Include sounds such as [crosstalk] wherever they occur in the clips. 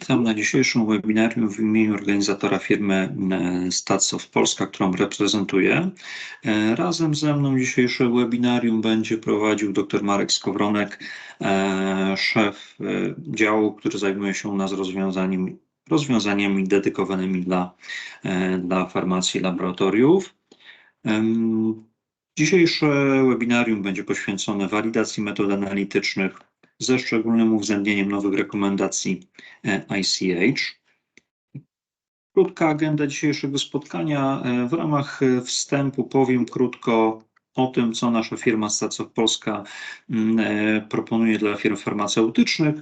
Witam na dzisiejszym webinarium w imieniu organizatora firmy e, StatSoft Polska, którą reprezentuję. E, Razem ze mną dzisiejsze webinarium będzie prowadził dr Marek Skowronek, e, szef działu, który zajmuje się u nas rozwiązaniami dedykowanymi dla, dla farmacji laboratoriów. Em, Dzisiejsze webinarium będzie poświęcone walidacji metod analitycznych ze szczególnym uwzględnieniem nowych rekomendacji e, ICH. Krótka agenda dzisiejszego spotkania. E, W ramach e, wstępu powiem krótko o tym, co nasza firma Stacow Polska mm, proponuje dla firm farmaceutycznych.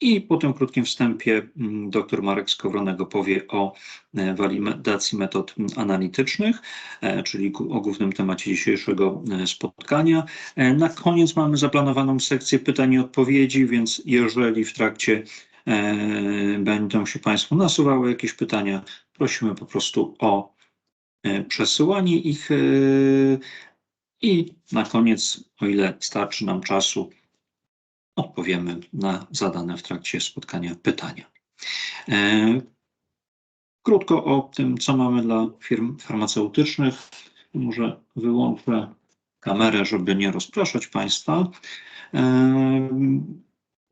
I po tym krótkim wstępie mm, dr Marek Skowronek opowie o e, walidacji metod mm, analitycznych, e, czyli o głównym temacie dzisiejszego e, spotkania. Na koniec mamy zaplanowaną sekcję pytań i odpowiedzi, więc jeżeli w trakcie będą się Państwu nasuwały jakieś pytania, prosimy po prostu o przesyłanie ich i na koniec, o ile starczy nam czasu, odpowiemy na zadane w trakcie spotkania pytania. E, Krótko o tym, co mamy dla firm farmaceutycznych. Może wyłączę kamerę, żeby nie rozpraszać Państwa. E,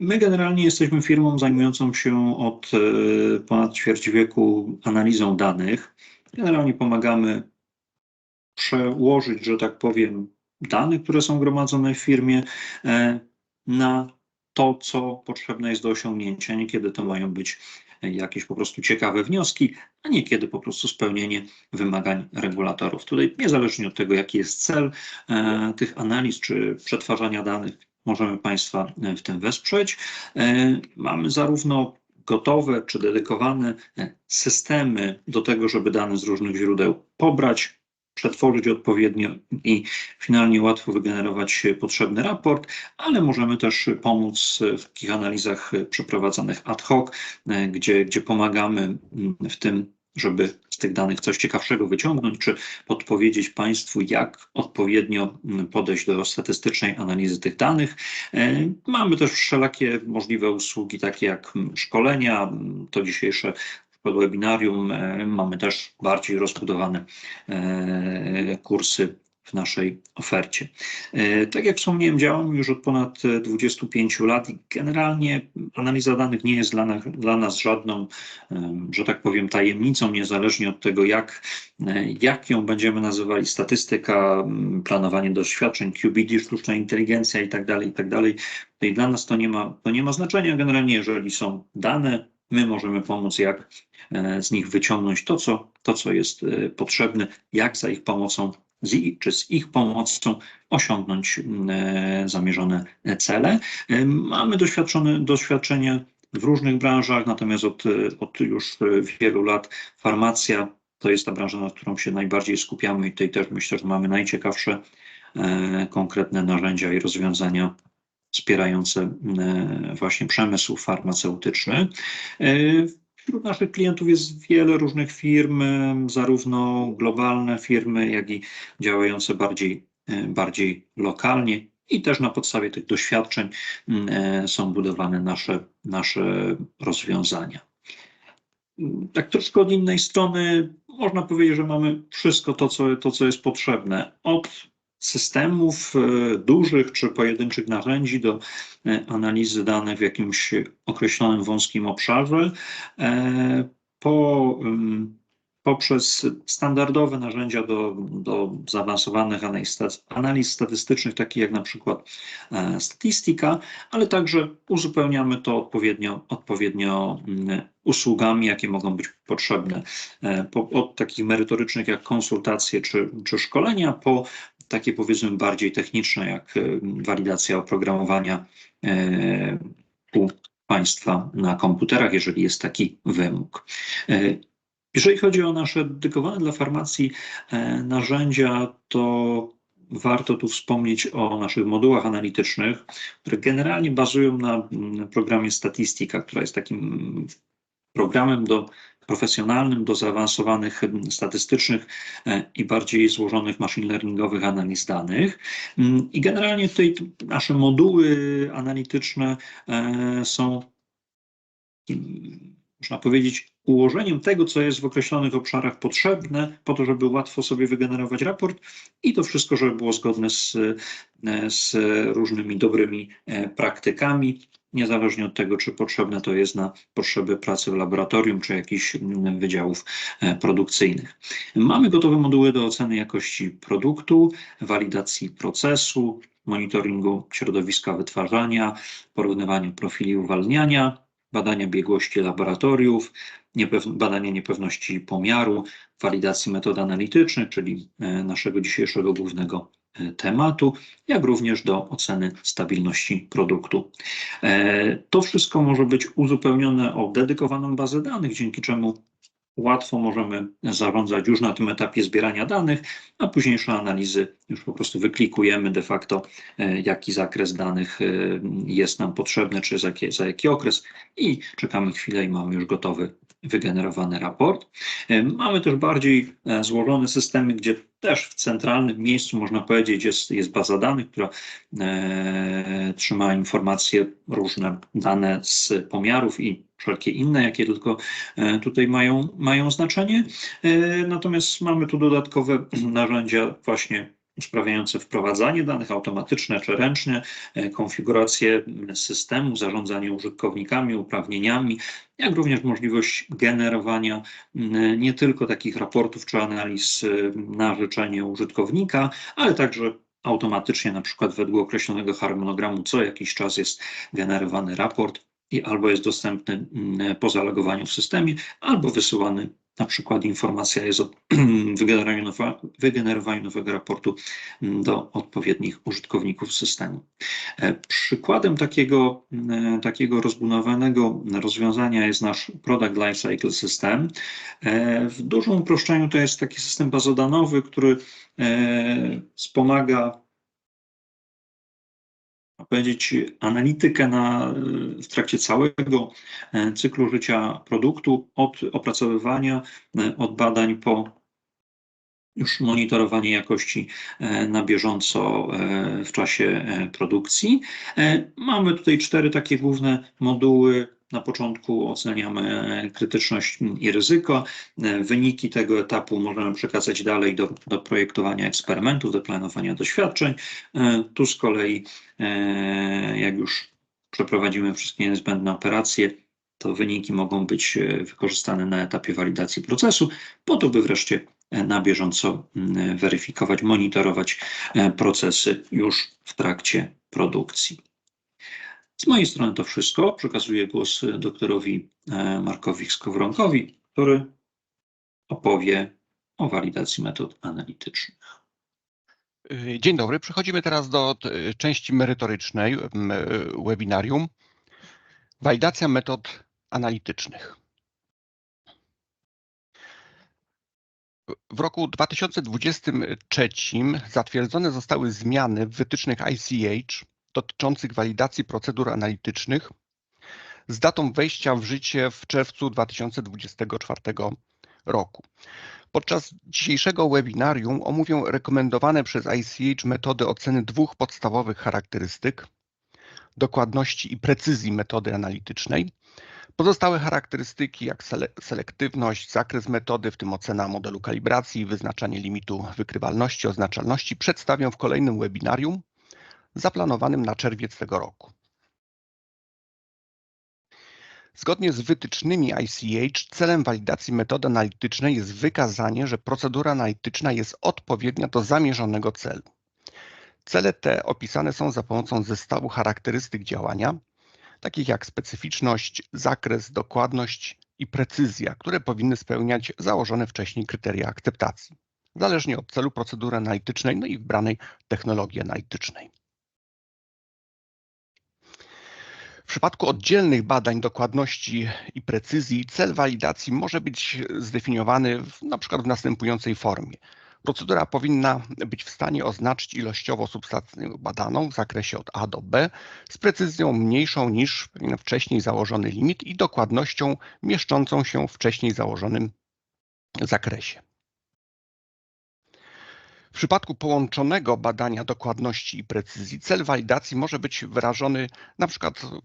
My generalnie jesteśmy firmą zajmującą się od e, ponad ćwierć wieku analizą danych. Generalnie pomagamy przełożyć, że tak powiem, dane, które są gromadzone w firmie, na to, co potrzebne jest do osiągnięcia. Niekiedy to mają być jakieś po prostu ciekawe wnioski, a niekiedy po prostu spełnienie wymagań regulatorów. Tutaj niezależnie od tego, jaki jest cel e, tych analiz czy przetwarzania danych, możemy Państwa w tym wesprzeć. E, mamy zarówno gotowe czy dedykowane e, systemy do tego, żeby dane z różnych źródeł pobrać, przetworzyć odpowiednio i finalnie łatwo wygenerować potrzebny raport, ale możemy też pomóc w takich analizach przeprowadzanych ad hoc, e, gdzie, gdzie pomagamy mm, w tym, żeby z tych danych coś ciekawszego wyciągnąć, czy podpowiedzieć Państwu, jak odpowiednio mm, podejść do statystycznej analizy tych danych. E, Mamy też wszelakie możliwe usługi, takie jak mm, szkolenia, to dzisiejsze webinarium. e, Mamy też bardziej rozbudowane e, kursy w naszej ofercie. E, Tak jak wspomniałem, działamy już od ponad e, 25 lat i generalnie analiza danych nie jest dla nas, dla nas żadną, że tak powiem, tajemnicą, niezależnie od tego, jak, jak ją będziemy nazywali, statystyka, planowanie doświadczeń, QBD, sztuczna inteligencja i tak dalej, i tak dalej. Tutaj dla nas to nie ma, to nie ma znaczenia. Generalnie, jeżeli są dane, my możemy pomóc, jak e, z nich wyciągnąć to, co, to, co jest e, potrzebne, jak za ich pomocą z ich, czy z ich pomocą osiągnąć e, zamierzone cele. Mamy doświadczone, doświadczenie w różnych branżach, natomiast od, od już wielu lat farmacja to jest ta branża, nad którą się najbardziej skupiamy i tutaj też myślę, że mamy najciekawsze konkretne narzędzia i rozwiązania wspierające e, właśnie przemysł farmaceutyczny. E, Wśród naszych klientów jest wiele różnych firm, zarówno globalne firmy, jak i działające bardziej, e, bardziej lokalnie. I też na podstawie tych doświadczeń m, e, są budowane nasze, nasze rozwiązania. Mm, Tak troszkę od innej strony można powiedzieć, że mamy wszystko to, co, to, co jest potrzebne. Od systemów e, dużych czy pojedynczych narzędzi do e, analizy danych w jakimś określonym wąskim obszarze, e, po, ym, poprzez standardowe narzędzia do, do zaawansowanych analiz, statystycznych, takich jak na przykład statystyka, ale także uzupełniamy to odpowiednio, odpowiednio mm, usługami, jakie mogą być potrzebne, po, od takich merytorycznych jak konsultacje czy, czy szkolenia, po takie powiedzmy bardziej techniczne, jak e, walidacja oprogramowania e, u Państwa na komputerach, jeżeli jest taki wymóg. E, Jeżeli chodzi o nasze dedykowane dla farmacji narzędzia, to warto tu wspomnieć o naszych modułach analitycznych, które generalnie bazują na mm, programie Statistika, która jest takim programem do profesjonalnym do zaawansowanych statystycznych e, i bardziej złożonych machine learningowych analiz danych. Mm, I generalnie tutaj nasze moduły analityczne e, są można powiedzieć, ułożeniem tego, co jest w określonych obszarach potrzebne, po to, żeby łatwo sobie wygenerować raport i to wszystko, żeby było zgodne z, z różnymi dobrymi e, praktykami, niezależnie od tego, czy potrzebne to jest na potrzeby pracy w laboratorium, czy jakichś mm, wydziałów e, produkcyjnych. Mamy gotowe moduły do oceny jakości produktu, walidacji procesu, monitoringu środowiska wytwarzania, porównywania profili uwalniania, badania biegłości laboratoriów, niepew badania niepewności pomiaru, walidacji metod analitycznych, czyli e, naszego dzisiejszego głównego tematu, jak również do oceny stabilności produktu. E, to wszystko może być uzupełnione o dedykowaną bazę danych, dzięki czemu łatwo możemy zarządzać już na tym etapie zbierania danych, a późniejsze analizy już po prostu wyklikujemy de facto, e, jaki zakres danych e, jest nam potrzebny, czy za jaki, za jaki okres i czekamy chwilę i mamy już gotowy wygenerowany raport. E, mamy też bardziej złożone systemy, gdzie też w centralnym miejscu, można powiedzieć, jest, jest baza danych, która e, trzyma informacje, różne dane z pomiarów i wszelkie inne, jakie tylko e, tutaj mają, mają znaczenie. E, natomiast mamy tu dodatkowe [clears throat] narzędzia właśnie usprawniające wprowadzanie danych automatyczne czy ręczne, e, konfigurację systemu, zarządzanie użytkownikami, uprawnieniami, jak również możliwość generowania nie tylko takich raportów czy analiz na życzenie użytkownika, ale także automatycznie, na przykład według określonego harmonogramu, co jakiś czas jest generowany raport i albo jest dostępny po zalogowaniu w systemie, albo wysyłany na przykład informacja jest o [clears throat] wygenerowaniu, wygenerowaniu nowego raportu mm, do odpowiednich użytkowników systemu. E, przykładem takiego, e, takiego rozbudowanego rozwiązania jest nasz Product Lifecycle System. E, w dużym uproszczeniu to jest taki system bazodanowy, który wspomaga powiedzieć, analitykę na, w trakcie całego e, cyklu życia produktu, od opracowywania, e, od badań po już monitorowanie jakości e, na bieżąco w czasie produkcji. Mamy tutaj cztery takie główne moduły na początku oceniamy krytyczność i ryzyko. Wyniki tego etapu możemy przekazać dalej do, do projektowania eksperymentów, do planowania doświadczeń. Tu z kolei, jak już przeprowadzimy wszystkie niezbędne operacje, to wyniki mogą być wykorzystane na etapie walidacji procesu, po to, by wreszcie na bieżąco weryfikować, monitorować procesy już w trakcie produkcji. Z mojej strony to wszystko. Przekazuję głos doktorowi e, Markowi Skowronkowi, który opowie o walidacji metod analitycznych. E, dzień dobry. Przechodzimy teraz do e, części merytorycznej webinarium. Walidacja metod analitycznych. W roku 2023 zatwierdzone zostały zmiany w wytycznych ICH dotyczących walidacji procedur analitycznych z datą wejścia w życie w czerwcu 2024 roku. Podczas dzisiejszego webinarium omówię rekomendowane przez ICH metody oceny dwóch podstawowych charakterystyk dokładności i precyzji metody analitycznej. Pozostałe charakterystyki jak selektywność, zakres metody, w tym ocena modelu kalibracji wyznaczanie limitu wykrywalności, oznaczalności przedstawię w kolejnym webinarium zaplanowanym na czerwiec tego roku. Zgodnie z wytycznymi ICH celem walidacji metody analitycznej jest wykazanie, że procedura analityczna jest odpowiednia do zamierzonego celu. Cele te opisane są za pomocą zestawu charakterystyk działania, takich jak specyficzność, zakres, dokładność i precyzja, które powinny spełniać założone wcześniej kryteria akceptacji, zależnie od celu procedury analitycznej no i wybranej technologii analitycznej. W przypadku oddzielnych badań dokładności i precyzji cel walidacji może być zdefiniowany w, na przykład w następującej formie. Procedura powinna być w stanie oznaczyć ilościowo substancję badaną w zakresie od A do B z precyzją mniejszą niż wcześniej założony limit i dokładnością mieszczącą się w wcześniej założonym zakresie. W przypadku połączonego badania dokładności i precyzji cel walidacji może być wyrażony przykład w,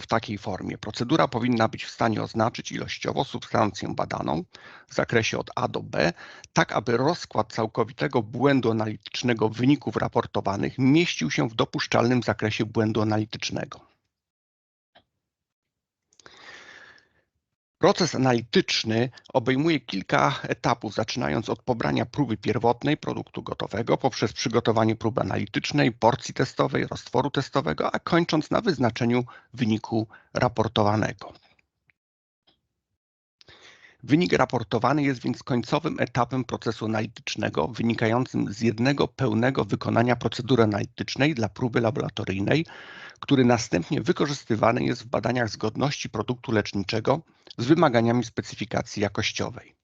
w takiej formie. Procedura powinna być w stanie oznaczyć ilościowo substancję badaną w zakresie od A do B, tak aby rozkład całkowitego błędu analitycznego wyników raportowanych mieścił się w dopuszczalnym zakresie błędu analitycznego. Proces analityczny obejmuje kilka etapów, zaczynając od pobrania próby pierwotnej produktu gotowego poprzez przygotowanie próby analitycznej, porcji testowej, roztworu testowego, a kończąc na wyznaczeniu wyniku raportowanego. Wynik raportowany jest więc końcowym etapem procesu analitycznego, wynikającym z jednego pełnego wykonania procedury analitycznej dla próby laboratoryjnej, który następnie wykorzystywany jest w badaniach zgodności produktu leczniczego z wymaganiami specyfikacji jakościowej.